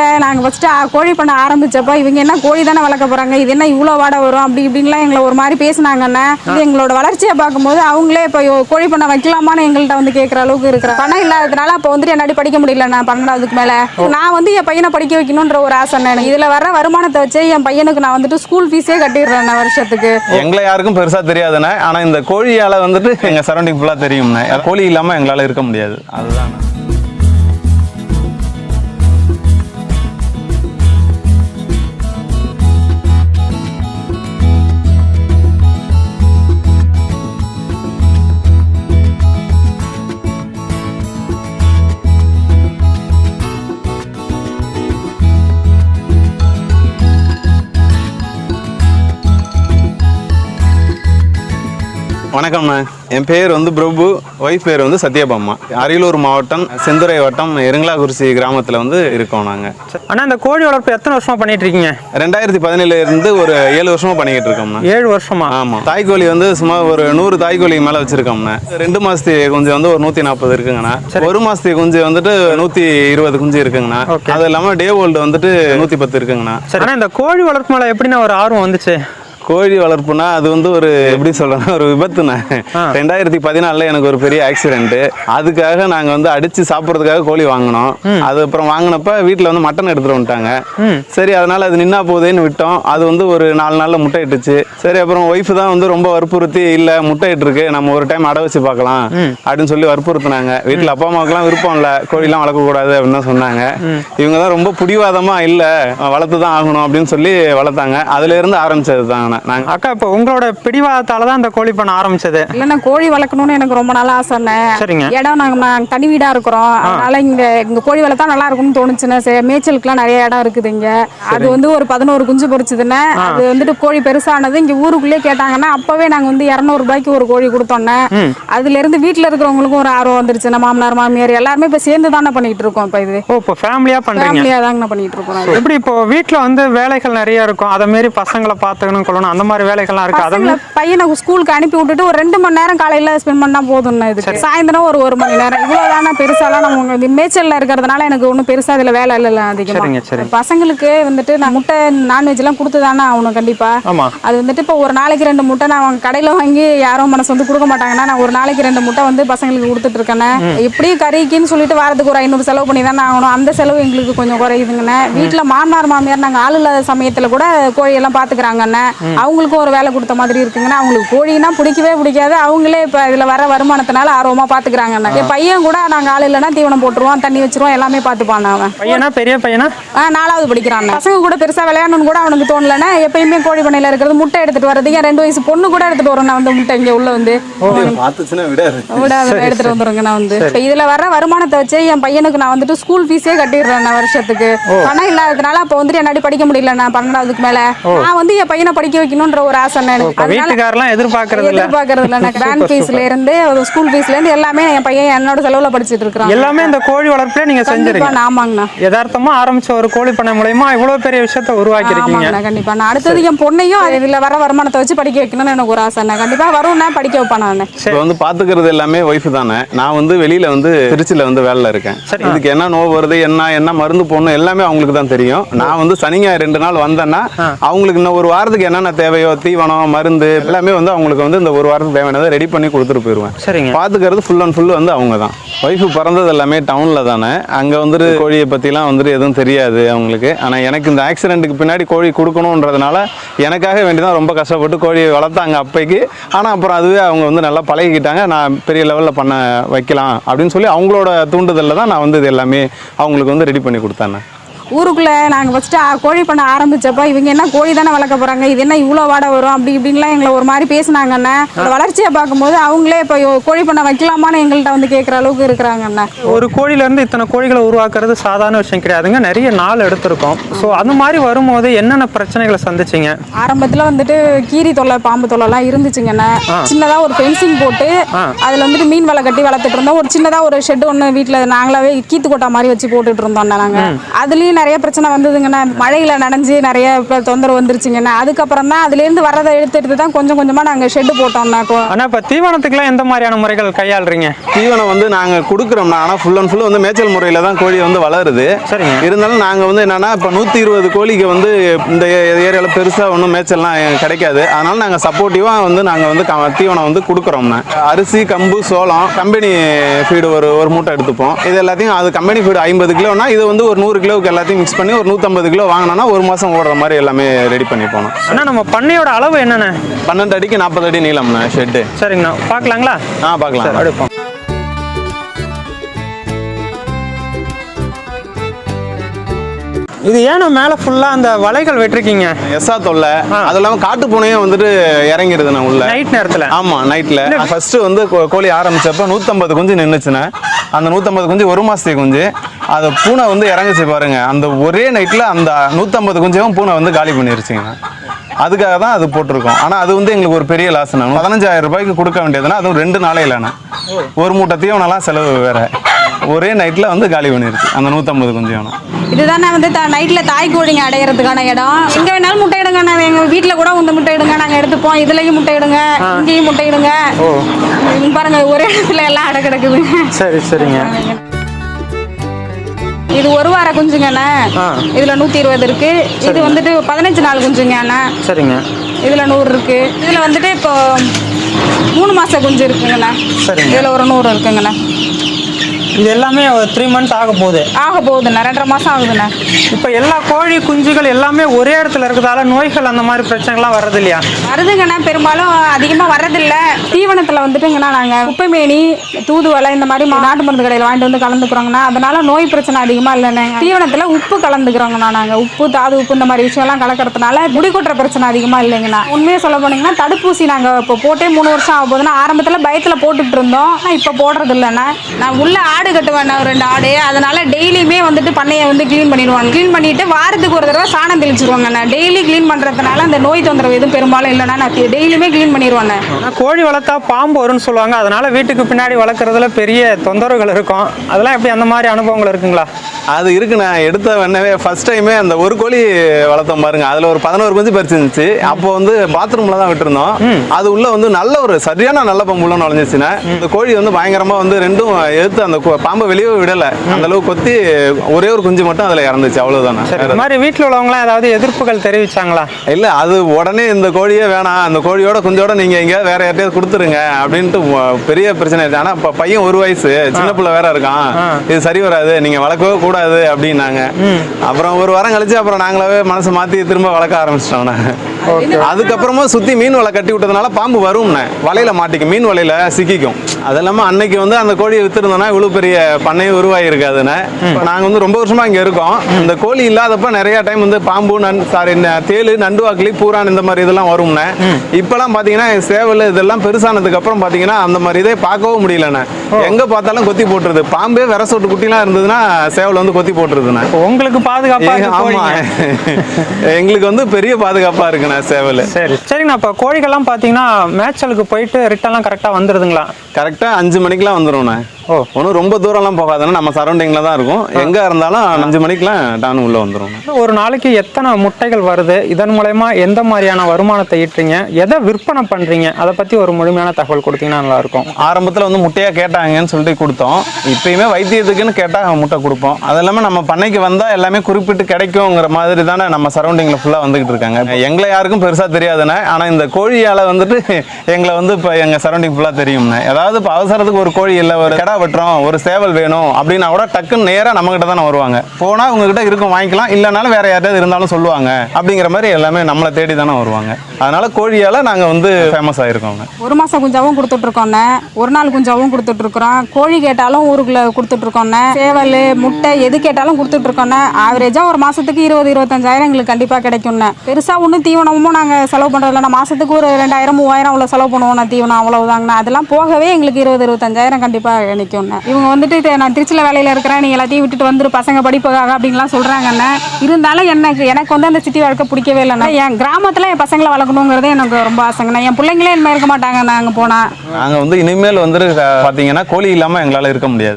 ஊருக்குள்ள நாங்க ஃபர்ஸ்ட் கோழி பண்ண ஆரம்பிச்சப்ப இவங்க என்ன கோழி தானே வளர்க்க போறாங்க? இது என்ன இவ்வளோ வாடை வரும்? அப்படி இப்படின்லாம் எங்களை ஒரு மாதிரி பேசினாங்கண்ணே இது எங்களோட வளர்ச்சியை பார்க்கும்போது அவங்களே இப்போ கோழி பண்ண வைக்கலாமான்னு எங்கள்கிட்ட வந்து கேட்குற அளவுக்கு இருக்கிற பணம் இல்லாததுனால அப்போ வந்துட்டு என்னாடி படிக்க முடியல நான் பன்னெண்டாவதுக்கு மேல. நான் வந்து என் பையனை படிக்க வைக்கணுன்ற ஒரு ஆசை எனக்கு. இதுல வர வருமானத்தை வச்சு என் பையனுக்கு நான் வந்துட்டு ஸ்கூல் ஃபீஸே கட்டிடுறேன் வருஷத்துக்கு. எங்களை யாருக்கும் பெருசா தெரியாதுண்ணே. ஆனா இந்த கோழியால வந்துட்டு எங்க சரௌண்டிங் ஃபுல்லா தெரியும்ண்ணே. கோழி இல்லாம எங்களால இருக்க முடியாது. அதுதான் வணக்கம்ண்ணா. என் பேர் வந்து பிரபு ஒய்ஃப் பேர் வந்து சத்யபாமா. அரியலூர் மாவட்டம் செந்துறை வட்டம் எருங்கலாகுறிச்சி கிராமத்தில் வந்து இருக்கோம் நாங்கள் அண்ணா இந்த கோழி வளர்ப்பு எத்தனை வருஷமா பண்ணிட்டு இருக்கீங்க? ரெண்டாயிரத்தி பதினேழுல இருந்து ஒரு ஏழு வருஷமா பண்ணிக்கிட்டு இருக்கோம்ண்ணா. ஏழு வருஷமா? ஆமாம் தாய்க்கோழி வந்து சுமார் ஒரு நூறு தாய்க்கோழி மேலே வச்சிருக்கோம்ண்ணா. ரெண்டு மாசத்து குஞ்சு வந்து ஒரு நூற்றி நாற்பது இருக்குங்கண்ணா. ஒரு மாசத்து குஞ்சு வந்துட்டு நூற்றி இருபது குஞ்சு இருக்குங்கண்ணா. அது இல்லாமல் டே ஓல்டு வந்துட்டு நூற்றி பத்து இருக்குங்கண்ணா. சரி. அண்ணா இந்த கோழி வளர்ப்பு மேல எப்படிண்ணா ஒரு ஆர்வம் வந்துச்சு? கோழி வளர்ப்புனா அது வந்து ஒரு எப்படி சொல்றேன்னா ஒரு விபத்துண்ணே. ரெண்டாயிரத்தி பதினாலில் எனக்கு ஒரு பெரிய ஆக்சிடென்ட் அதுக்காக நாங்கள் வந்து அடிச்சு சாப்பிட்றதுக்காக கோழி வாங்கினோம். அது அப்புறம் வாங்கினப்ப வீட்டில் வந்து மட்டன் எடுத்துட்டு வந்துட்டாங்க. சரி அதனால அது நின்னா போகுதேன்னு விட்டோம். அது வந்து ஒரு நாலு நாளில் முட்டை இட்டுச்சு சரி அப்புறம் ஒய்ஃப் தான் வந்து ரொம்ப வற்புறுத்தி இல்லை முட்டை இட்டுருக்கு நம்ம ஒரு டைம் அடை வச்சு பார்க்கலாம். அப்படின்னு சொல்லி வற்புறுத்துனாங்க. வீட்டில் அப்பா அம்மாவுக்குலாம் விருப்பம் இல்லை. கோழிலாம் வளர்க்கக்கூடாது அப்படின்னு தான் சொன்னாங்க. இவங்க தான் ரொம்ப பிடிவாதமா இல்லை வளர்த்து தான் ஆகணும். அப்படின்னு சொல்லி வளர்த்தாங்க. அதுல இருந்து ஆரம்பிச்சது தாங்கண்ணா நாங்கள் அக்கா இப்போ உங்களோட பிடிவாதத்தால தான் இந்த கோழி பண்ண ஆரம்பிச்சது. இல்லைன்னா கோழி வளர்க்கணும்னு எனக்கு ரொம்ப நாள் ஆசைண்ணே சரிங்க. இடம் நாங்க நாங்க தனி வீடா இருக்கிறோம். அதனால இங்க இங்க கோழி வளர்த்தா நல்லா இருக்கும்னு தோணுச்சுன்னா சரி மேய்ச்சலுக்குலாம் நிறைய இடம் இருக்குது இங்க. அது வந்து ஒரு பதினோரு குஞ்சு பொரிச்சுதுன்னா அது வந்துட்டு கோழி பெருசானது. இங்க ஊருக்குள்ளே கேட்டாங்கன்னா அப்பவே நாங்க வந்து இரநூறு ரூபாய்க்கு ஒரு கோழி கொடுத்தோன்னே அதுல இருந்து வீட்டுல இருக்கிறவங்களுக்கும் ஒரு ஆர்வம் வந்துருச்சு நம்ம மாமனார் மாமியார் எல்லாருமே இப்ப சேர்ந்து தானே பண்ணிட்டு இருக்கோம் இப்ப இது. ஓ இப்போ ஃபேமிலியா பண்றீங்க? ஃபேமிலியா தாங்க பண்ணிட்டு இருக்கோம். எப்படி இப்போ வீட்ல வந்து வேலைகள் நிறைய இருக்கும். அதை மாரி பசங்களை பார்த்துக்கணும் கொள்ளணும் அந்த மாதிரி வேலைகள்லாம் இருக்கு. அதை பசங்களை பையனை ஸ்கூலுக்கு அனுப்பி விட்டுட்டு ஒரு ரெண்டு மணி நேரம் காலையில ஸ்பெண்ட் பண்ணா போதும்ண்ணா இதுக்கு. சாயந்தரம் ஒரு ஒரு மணி நேரம். இவ்வளவுதானே பெருசாலாம் நம்ம இது மேய்ச்சல்ல இருக்கிறதுனால எனக்கு ஒன்றும் பெருசா இதுல வேலை இல்லைல்ல சரிங்க, அதிகமா சரி. பசங்களுக்கு வந்துட்டு நான் முட்டை நான்வெஜ் எல்லாம் கொடுத்து தானே ஆகணும் கண்டிப்பா அது வந்துட்டு இப்போ ஒரு நாளைக்கு ரெண்டு முட்டை நான் அவங்க கடையில வாங்கி யாரும் மனசு வந்து கொடுக்க மாட்டாங்கன்னா நான் ஒரு நாளைக்கு ரெண்டு முட்டை வந்து பசங்களுக்கு கொடுத்துட்டு இருக்கேனே எப்படியும் கறிக்குன்னு சொல்லிட்டு வாரத்துக்கு ஒரு ஐநூறு செலவு பண்ணி தானே ஆகணும். அந்த செலவு எங்களுக்கு கொஞ்சம் குறையுதுங்கண்ணே. வீட்டுல மாமனார் மாமியார் நாங்க ஆள் இல்லாத சமயத்துல கூட கோழியெல்லாம் பாத்துக்கிறாங்கண்ணே. அவங்களுக்கும் ஒரு வேலை கொடுத்த மாதிரி இருக்குங்கண்ணா அவங்களுக்கு கோழினா பிடிக்கவே பிடிக்காது. அவங்களே இப்ப இதுல வர வருமானத்தினால ஆர்வமா பாத்துக்கிறாங்கண்ணா என் பையன் கூட நாங்க ஆள் இல்லைன்னா தீவனம் போட்டுருவோம் தண்ணி வச்சிருவோம் எல்லாமே பாத்துப்பான் அவன். பையனா பெரிய பையனா? ஆ நாலாவது படிக்கிறான் பசங்க கூட பெருசா விளையாடணும்னு கூட அவனுக்கு தோணலன்னா எப்பயுமே கோழி பண்ணையில இருக்கிறது முட்டை எடுத்துட்டு வர்றது ஏன் ரெண்டு வயசு பொண்ணு கூட எடுத்துட்டு வரும் நான் வந்து முட்டை இங்க உள்ள வந்து. எடுத்துட்டு வந்துருங்க நான் வந்து. இப்ப இதுல வர வருமானத்தை வச்சு என் பையனுக்கு நான் வந்துட்டு ஸ்கூல் ஃபீஸே கட்டிடுறேன் நான் வருஷத்துக்கு. பணம் இல்லாததுனால அப்ப வந்துட்டு என்னாடி படிக்க முடியல நான் பன்னெண்டாவதுக்கு மேல. நான் வந்து என் பையனை படிக்க வைக்கணும்ன்ற ஒரு ஆசை அதனால வீட்டுக்காரெல்லாம் எதிர்பார்க்கறது இல்ல. எதிர்பார்க்கறது இல்லை. எனக்கு வேன் ஃபீஸ்ல இருந்து ஸ்கூல் ஃபீஸ்ல இருந்து எல்லாமே என் பையன் என்னோட செலவுல படிச்சிட்டு இருக்கிறான். எல்லாமே இந்த கோழி வளர்ப்புல நீங்க செஞ்சிருக்கீங்க ஆமாங்கண்ணா. யதார்த்தமா ஆரம்பிச்ச ஒரு கோழி பண்ணை மூலயமா இவ்வளவு பெரிய விஷயத்த உருவாக்கி இருக்கீங்க கண்டிப்பா. நான் அடுத்தது என் பொண்ணையும் இதுல வர வருமானத்தை வச்சு படிக்க வைக்கணும்னு எனக்கு ஒரு ஆசை கண்டிப்பா வரும்னா படிக்க வைப்பேன் நான். இப்போ வந்து பாத்துக்கிறது எல்லாமே ஒய்ஃப் தானே. நான் வந்து வெளியில வந்து திருச்சியில வந்து வேலையில இருக்கேன். சரி. இதுக்கு என்ன நோய் வருது என்ன என்ன மருந்து போடணும் எல்லாமே அவங்களுக்கு தான் தெரியும். நான் வந்து சனி ஞாயிறு ரெண்டு நாள் வந்தேன்னா அவங்களுக்கு இன்னும் ஒரு வாரத்துக்கு என்னென்ன தேவையோ தீவனம் மருந்து எல்லாமே வந்து அவங்களுக்கு வந்து இந்த ஒரு வாரத்துக்கு தேவையானதை ரெடி பண்ணி கொடுத்துட்டு போயிடுவேன் சரிங்க. பாத்துக்கிறது ஃபுல் அண்ட் ஃபுல் வந்து அவங்க தான். ஒய்ஃபு பிறந்தது எல்லாமே டவுனில் தானே. அங்கே வந்துட்டு கோழியை பற்றிலாம் வந்துட்டு எதுவும் தெரியாது அவங்களுக்கு. ஆனால் எனக்கு இந்த ஆக்சிடென்ட்டுக்கு பின்னாடி கோழி கொடுக்கணுன்றதுனால எனக்காக வேண்டி தான் ரொம்ப கஷ்டப்பட்டு கோழியை வளர்த்தாங்க அப்பைக்கு. ஆனால் அப்புறம் அதுவே அவங்க வந்து நல்லா பழகிக்கிட்டாங்க. நான் பெரிய லெவலில் பண்ண வைக்கலாம் அப்படின்னு சொல்லி அவங்களோட தூண்டுதலில் தான் நான் வந்து இது எல்லாமே அவங்களுக்கு வந்து ரெடி பண்ணி கொடுத்தேன் ஊருக்குள்ள நாங்க ஃபர்ஸ்ட் கோழி பண்ண ஆரம்பிச்சப்ப இவங்க என்ன கோழி தானே வளர்க்க போறாங்க? இது என்ன இவ்வளோ வாடை வரும்? அப்படி இப்படின்லாம் எங்களை ஒரு மாதிரி பேசினாங்கண்ணே வளர்ச்சியை பார்க்கும்போது அவங்களே இப்போ கோழி பண்ண வைக்கலாமான்னு எங்கள்கிட்ட வந்து கேட்குற அளவுக்கு இருக்கிறாங்கண்ணே ஒரு கோழில இருந்து இத்தனை கோழிகளை உருவாக்குறது சாதாரண விஷயம் கிடையாதுங்க. நிறைய நாள் எடுத்திருக்கோம். ஸோ அந்த மாதிரி வரும்போது என்னென்ன பிரச்சனைகளை சந்திச்சீங்க? ஆரம்பத்துல வந்துட்டு கீரி தொல்லை பாம்பு தொல்லைலாம் இருந்துச்சுங்கண்ணே சின்னதா ஒரு ஃபென்சிங் போட்டு அதுல வந்துட்டு மீன் வலை கட்டி வளர்த்துட்டு இருந்தோம். ஒரு சின்னதா ஒரு ஷெட் ஒன்று வீட்டில் நாங்களாவே கீத்து கொட்டா மாதிரி வச்சு போட்டுட்டு இருந்தோம் நாங்க. அதுலயும் நிறைய பிரச்சனை வந்ததுங்கண்ணா. மழையில நனைஞ்சு நிறைய இப்ப தொந்தரவு வந்துருச்சுங்கண்ணா. அதுக்கப்புறம் தான் அதுலேருந்து வரதை எடுத்து எடுத்து தான் கொஞ்சம் கொஞ்சமாக நாங்கள் ஷெட்டு போட்டோம்னா கொ- ஆனா இப்ப தீவனத்துக்குலாம் எந்த மாதிரியான முறைகள் கையாளுறீங்க? தீவனம் வந்து நாங்கள் கொடுக்குறோம்னா ஆனால் ஃபுல் அண்ட் ஃபுல் வந்து மேய்ச்சல் முறையில் தான் கோழி வந்து வளருது. சரிங்க. இருந்தாலும் நாங்கள் வந்து என்னன்னா இப்போ நூற்றி இருபது கோழிக்கு வந்து இந்த ஏரியாவில் பெருசாக ஒன்றும் மேய்ச்சல்லாம் கிடைக்காது. அதனால நாங்கள் சப்போர்ட்டிவாக வந்து நாங்கள் வந்து க- தீவனம் வந்து கொடுக்குறோம்னா அரிசி கம்பு சோளம் கம்பெனி ஃபீடு ஒரு ஒரு மூட்டை எடுத்துப்போம். இது எல்லாத்தையும் அது கம்பெனி ஃபீடு ஐம்பது கிலோனா இது வந்து ஒரு நூறு கிலோவுக்கு எல்லாத்தையும் மிக்ஸ் பண்ணி ஒரு நூற்றம்பது கிலோ வாங்கினோன்னா ஒரு மாதம் ஓடுற மாதிரி எல்லாமே ரெடி பண்ணி போனோம் ஆனா நம்ம பண்ணையோட அளவு என்னண்ணே? பன்னெண்டு அடிக்கு நாற்பது அடி நீளம்ண்ணா ஷெட்டு சரிங்கண்ணா. பார்க்கலாங்களா? ஆ பார்க்கலாம். அடுப்போம் இது ஏன்னா மேலே ஃபுல்லாக அந்த வலைகள் வெட்டிருக்கீங்க? எஸ்ஸா தொல்லை. அது இல்லாமல் காட்டு பூனையும் வந்துட்டு இறங்கிடுதுண்ணா உள்ள. நைட் நேரத்தில்? ஆமா நைட்ல ஃபர்ஸ்ட் வந்து கோழி ஆரம்பிச்சப்ப 150 குஞ்சு நின்னுச்சுண்ணே. அந்த 150 குஞ்சு ஒரு மாசத்துக்கு குஞ்சு. அது பூனை வந்து இறங்குச்சு பாருங்க. அந்த ஒரே நைட்ல அந்த 150 குஞ்சையும் பூனை வந்து காலி பண்ணிருச்சுங்கண்ணா அதுக்காக தான் அது போட்டிருக்கோம். ஆனா அது வந்து எங்களுக்கு ஒரு பெரிய லாஸ்ண்ணா பதினஞ்சாயிரம் ரூபாய்க்கு கொடுக்க வேண்டியதுன்னா அதுவும் ரெண்டு நாளையிலண்ணா ஒரு மூட்டை தீவனம்லாம் செலவு வேற. ஒரே நைட்ல வந்து காலி பண்ணிருச்சு அந்த 150 குஞ்சையும் இதுதானே வந்து த நைட்டில் தாய் கோழிங்க அடையிறதுக்கான இடம். எங்கே வேணாலும் முட்டை இடுங்க நான் எங்கள் வீட்டில் கூட வந்து முட்டை இடுங்க நாங்கள் எடுத்துப்போம். இதுலேயும் முட்டை இடுங்க இங்கேயும் முட்டை இடுங்க பாருங்க ஒரே இடத்துல எல்லாம் அடை கிடக்குதுங்க. சரி சரிங்க. இது ஒரு வார குஞ்சுங்கண்ணே ஆ. இதுல நூத்தி இருபது இருக்கு. இது வந்துட்டு பதினஞ்சு நாள் குஞ்சுங்க அண்ணா. சரிங்க. இதுல நூறு இருக்கு. இதுல வந்துட்டு இப்போ மூணு மாச குஞ்சு இருக்குங்கண்ணா சரிங்க. இதுல ஒரு நூறு இருக்குங்கண்ணா இது எல்லாமே த்ரீ மந்த் ஆக போகுது. ஆக போகுதுண்ணா ரெண்டரை மாசம் ஆகுதுண்ணா. இப்போ எல்லா கோழி குஞ்சுகள் எல்லாமே ஒரே இடத்துல இருக்கிறதால நோய்கள் அந்த மாதிரி பிரச்சனைகள்லாம் வர்றது இல்லையா வருதுங்கண்ணா. பெரும்பாலும் அதிகமா வர்றதில்ல. தீவனத்துல வந்துட்டுங்கண்ணா நாங்க குப்பைமேனி தூதுவளை இந்த மாதிரி நாட்டு மருந்து கடையில் வாங்கிட்டு வந்து கலந்துக்கிறோங்கண்ணா. அதனால நோய் பிரச்சனை அதிகமா இல்லைண்ணே. தீவனத்துல உப்பு கலந்துக்கிறோங்கண்ணா நாங்க. உப்பு தாது உப்பு இந்த மாதிரி விஷயம்லாம் கலக்கறதுனால முடி கொட்டுற பிரச்சனை அதிகமா இல்லைங்கண்ணா. உண்மையை சொல்ல போனீங்கன்னா தடுப்பூசி நாங்க இப்போ போட்டே மூணு வருஷம் ஆக போகுதுன்னா ஆரம்பத்துல பயத்துல போட்டுட்டு இருந்தோம். இப்போ போடுறது இல்லைண்ணா நான் உள்ள ஆடு கட்டுவேன் ஒரு ரெண்டு ஆடு. அதனால டெய்லியுமே வந்துட்டு பண்ணையை வந்து க்ளீன் பண்ணிடுவாங்க. க்ளீன் பண்ணிட்டு வாரத்துக்கு ஒரு தடவை சாணம் தெளிச்சிருவாங்க. நான் டெய்லி க்ளீன் பண்ணுறதுனால அந்த நோய் தொந்தரவு எதுவும் பெரும்பாலும் இல்லைன்னா நான் டெய்லியுமே க்ளீன் பண்ணிடுவேன் ஆனால் கோழி வளர்த்தா பாம்பு வரும்னு சொல்லுவாங்க. அதனால வீட்டுக்கு பின்னாடி வளர்க்குறதுல பெரிய தொந்தரவுகள் இருக்கும். அதெல்லாம் எப்படி அந்த மாதிரி அனுபவங்கள் இருக்குங்களா? அது இருக்குண்ணா எடுத்த உடனே ஃபர்ஸ்ட் டைமே அந்த ஒரு கோழி வளர்த்தோம் பாருங்க. அதுல ஒரு பதினோரு குஞ்சு பறிச்சு இருந்துச்சு. அப்போ வந்து பாத்ரூம்ல தான் விட்டுருந்தோம். அது உள்ள வந்து நல்ல ஒரு சரியான நல்ல பம்பு உள்ள நுழைஞ்சிச்சுன்னா இந்த கோழி வந்து பயங்கரமா வந்து ரெண்டும் எடுத்து அந்த பாம்பை வெளியே விடல. அந்த அளவுக்கு கொத்தி ஒரே ஒரு குஞ்சு மட்டும் அதுல இறந்துச்சு அவ்வளவுதானே. சரி இந்த மாதிரி வீட்டில் உள்ளவங்களாம் ஏதாவது எதிர்ப்புகள் தெரிவிச்சாங்களா? இல்ல அது உடனே இந்த கோழியே வேணாம். அந்த கோழியோட குஞ்சோட நீங்க எங்கேயாவது வேற யார்ட்டையாவது கொடுத்துருங்க அப்படின்ட்டு பெரிய பிரச்சனை ஆயிடுச்சு. ஆனா இப்ப பையன் ஒரு வயசு சின்ன பிள்ளை வேற இருக்கான். இது சரி வராது. நீங்க வளர்க்கவே கூடாது அப்படின்னாங்க. அப்புறம் ஒரு வாரம் கழிச்சு அப்புறம் நாங்களாவே மனசு மாத்தி திரும்ப வளர்க்க ஆரம்பிச்சிட்டோம் அதுக்கப்புறமா சுத்தி மீன் வலை கட்டி விட்டதுனால பாம்பு வரும்னே வலையில மாட்டிக்கும். மீன் வலையில சிக்கிக்கும். அது இல்லாம அன்னைக்கு வந்து அந்த கோழியை வித்துருந்தோம்னா இவ்வளவு பெரிய பண்ணையும் உருவாகி இருக்காதுன்னு இப்ப நாங்க வந்து ரொம்ப வருஷமா இங்க இருக்கோம். இந்த கோழி இல்லாதப்ப நிறைய டைம் வந்து பாம்பு நன் சாரி தேளு நண்டுவாக்கிளி பூரான் இந்த மாதிரி இதெல்லாம் வரும்னே. இப்பெல்லாம் பாத்தீங்கன்னா சேவல் இதெல்லாம் பெருசானதுக்கு அப்புறம் பாத்தீங்கன்னா அந்த மாதிரி இதே பார்க்கவும் முடியலண்ணே. எங்க பார்த்தாலும் கொத்தி போட்டுருது. பாம்பே விரசோட்டு குட்டிலாம் இருந்ததுன்னா சேவல் வந்து கொத்தி போட்டுருதுண்ணே. உங்களுக்கு பாதுகாப்பா ஏங்க, இருக்கு ஆமா. கோழிங்க. எங்களுக்கு வந்து பெரிய பாதுகாப்பா இருக்குண்ணே சேவல். சரி சரிங்கண்ணா இப்போ கோழிகள்லாம் பார்த்தீங்கன்னா மேய்ச்சலுக்கு போயிட்டு ரிட்டர்ன்லாம் கரெக்டாக வந்துடுதுங்களா கரெக்டா அஞ்சு மணிக்கெல்லாம் வந்துரும்ண்ணே ஓ. ஒன்றும் ரொம்ப தூரம்லாம் போகாதுண்ணே. நம்ம சரௌண்டிங்கில் தான் இருக்கும். எங்க இருந்தாலும் அஞ்சு மணிக்கெல்லாம் டான் உள்ள வந்துரும். ஒரு நாளைக்கு எத்தனை முட்டைகள் வருது? இதன் மூலயமா எந்த மாதிரியான வருமானத்தை ஈட்டுறீங்க? எதை விற்பனை பண்ணுறீங்க அதை பற்றி ஒரு முழுமையான தகவல் கொடுத்தீங்கன்னா நல்லாயிருக்கும். ஆரம்பத்தில் வந்து முட்டையாக கேட்டாங்கன்னு சொல்லிட்டு கொடுத்தோம். இப்பயுமே வைத்தியத்துக்குன்னு கேட்டால் முட்டை கொடுப்போம். அது இல்லாமல் நம்ம பண்ணைக்கு வந்தால் எல்லாமே குறிப்பிட்டு கிடைக்குங்கிற மாதிரி தானே நம்ம சரௌண்டிங்கில் ஃபுல்லாக வந்துகிட்டு இருக்காங்க. எங்களை யாருக்கும் பெருசாக தெரியாதுண்ணே. ஆனால் இந்த கோழியால் வந்துட்டு எங்களை வந்து இப்போ எங்கள் சரௌண்டிங் ஃபுல்லாக தெரியும்ண்ணே. ஏதாவது இப்போ அவசரத்துக்கு ஒரு கோழி இல்லை ஒரு கடா வெட்டுறோம் ஒரு சேவல் வேணும் அப்படின்னா கூட டக்குன்னு நேராக நம்மகிட்ட தானே வருவாங்க. போனால் உங்ககிட்ட இருக்கும் வாங்கிக்கலாம். இல்லைனாலும் வேற யார்ட்டாவது இருந்தாலும் சொல்லுவாங்க. அப்படிங்கிற மாதிரி எல்லாமே நம்மளை தேடி தானே வருவாங்க. அதனால கோழியால் நாங்கள் வந்து ஃபேமஸ் ஆகிருக்கோங்க ஒரு மாதம் குஞ்சாவும் கொடுத்துட்ருக்கோண்ணே ஒரு நாள் குஞ்சாவும் கொடுத்துட்டு இருக்கிறோம் கோழி கேட்டாலும் ஊருக்குள்ள கொடுத்துட்ருக்கோண்ணே சேவல் முட்டை எது கேட்டாலும் கொடுத்துட்டு ஆவரேஜாக ஆவரேஜா ஒரு மாசத்துக்கு இருபது இருபத்தஞ்சாயிரம் எங்களுக்கு கண்டிப்பாக கிடைக்கும்ண்ணே. பெருசாக ஒன்றும் தீவனமும் நாங்கள் செலவு பண்ணுறது இல்லைண்ணா மாசத்துக்கு ஒரு ரெண்டாயிரம் மூவாயிரம் அவ்வளோ செலவு பண்ணுவோம் தீவனம் அவ்வளோதாங்கண்ணா அதெல்லாம் போகவே எங்களுக்கு இருபது இருபத்தஞ்சாயிரம் கண்டிப்பாக நிற்கும்ண்ணே இவங்க வந்துட்டு "இது நான் திருச்சியில் வேலையில் இருக்கிறேன் நீ எல்லாத்தையும் விட்டுட்டு வந்துரு பசங்க படிப்புக்காக அப்படின்லாம் சொல்கிறாங்கன்னா இருந்தாலும் எனக்கு எனக்கு வந்து அந்த சிட்டி வாழ்க்கை பிடிக்கவே இல்லைண்ணா என் கிராமத்தில் என் பசங்களை வளர்க்கணுங்கிறது எனக்கு ரொம்ப ஆசைங்கண்ணா என் பிள்ளைங்களே இனிமே இருக்க மாட்டாங்க நாங்கள் போனால் நாங்கள் வந்து இனிமேல் வந்து பார்த்தீங்கன்னா கோழி இல்லாமல் எங்களால் இருக்க முடியாது.